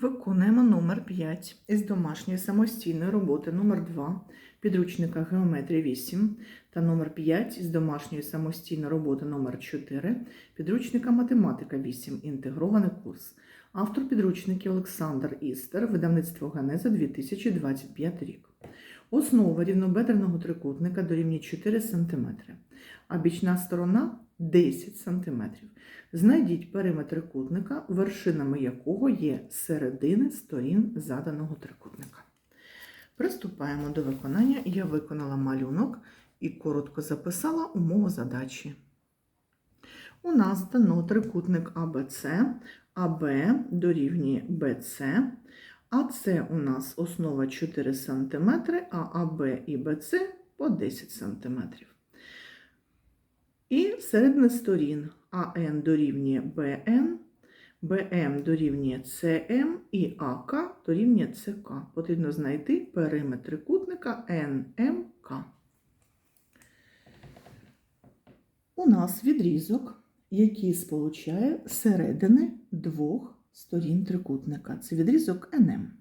Виконуємо номер 5 із домашньої самостійної роботи номер 2 підручника Геометрія 8 та номер 5 із домашньої самостійної роботи номер 4 підручника Математика 8 інтегрований курс. Автор підручників Олександр Істер, видавництво Ганеза 2025 рік. Основа рівнобедреного трикутника дорівнює 4 см, а бічна сторона 10 см. Знайдіть периметр трикутника, вершинами якого є середини сторін заданого трикутника. Приступаємо до виконання. Я виконала малюнок і коротко записала умову задачі. У нас дано трикутник АБЦ, АБ дорівнює БЦ, АЦ у нас основа 4 см, а АБ і БЦ по 10 см. І середини сторін АН дорівнює БН, БМ дорівнює СМ і АК дорівнює ЦК. Потрібно знайти периметр трикутника НМК. У нас відрізок, який сполучає середини двох сторін трикутника. Це відрізок НМ.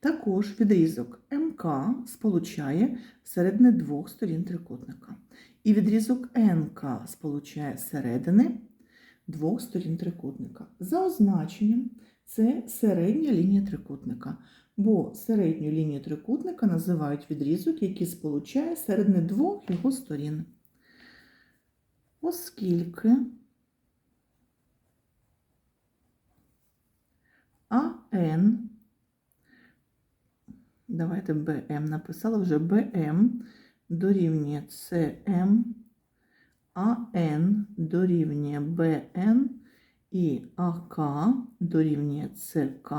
Також відрізок МК сполучає середини двох сторін трикутника. І відрізок НК сполучає середини двох сторін трикутника. За означенням, це середня лінія трикутника, бо середню лінію трикутника називають відрізок, який сполучає середини двох його сторін. Оскільки АН, давайте БМ написала вже. БМ дорівнює CM, АН дорівнює БН і АК дорівнює ЦК,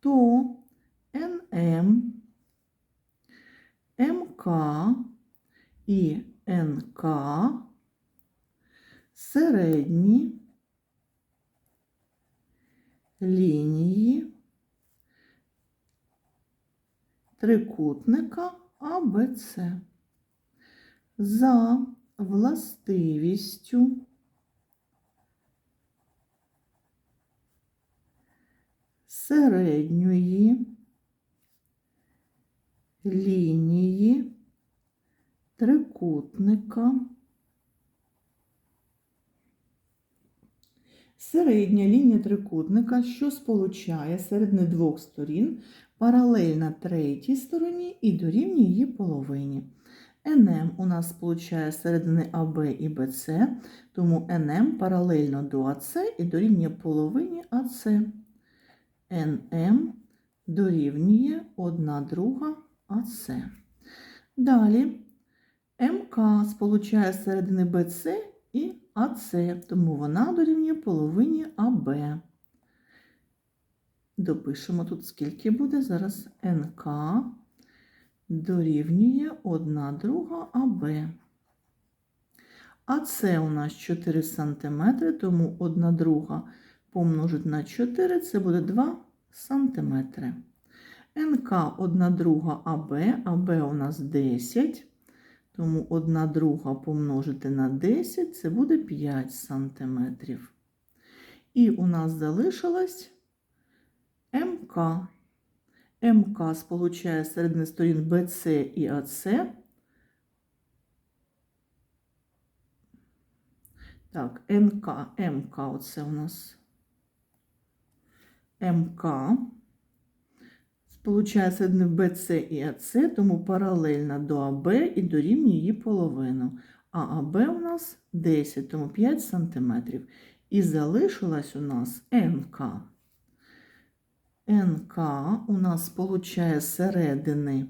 то НМ, МК і НК середні лінії трикутника АБЦ за властивістю середньої лінії трикутника. Середня лінія трикутника, що сполучає середини двох сторін, паралельна третій стороні і дорівнює її половині. НМ у нас сполучає середини АБ і БЦ, тому НМ паралельно до АЦ і дорівнює половині АЦ. НМ дорівнює 1 друга АЦ. Далі МК сполучає середини БЦ і АЦ, тому вона дорівнює половині АБ. Допишемо тут, скільки буде зараз НК дорівнює 1 друга АБ. АЦ у нас 4 см, тому 1 друга помножить на 4 це буде 2 см. НК 1 друга АБ, АБ у нас 10 тому 1 друга помножити на 10 це буде 5 сантиметрів. І у нас залишилось МК. МК сполучає середини сторін БЦ і АЦ. Так, НК, МК оце у нас МК. Сполучає середини БЦ і АЦ, тому паралельно до АБ і дорівнює її половину. А АБ у нас 10, тому 5 см. І залишилась у нас НК. НК у нас сполучає середини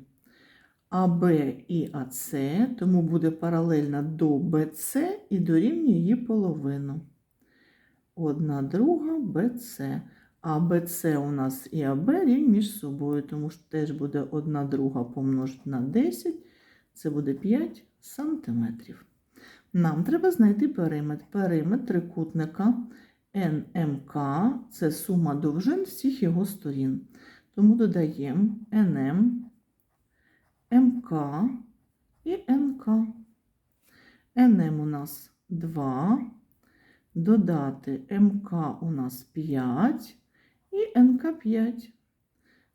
АБ і АЦ, тому буде паралельно до БЦ і дорівнює її половину. Одна друга БЦ. А БЦ у нас і АБ рівні між собою, тому що теж буде 1 друга помножити на 10, це буде 5 сантиметрів. Нам треба знайти периметр. Периметр трикутника НМК це сума довжин всіх його сторін. Тому додаємо НМ, МК і НК. НМ у нас 2, додати МК у нас 5. І і НК5.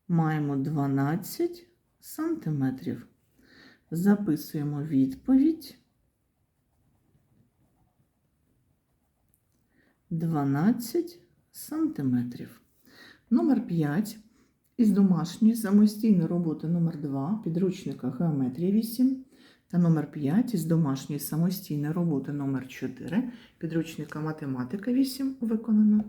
Маємо 12 сантиметрів. Записуємо відповідь. 12 сантиметрів. Номер 5. Із домашньої самостійної роботи номер 2 підручника Геометрія 8 та номер 5 із домашньої самостійної роботи номер 4 підручника Математика 8 виконано.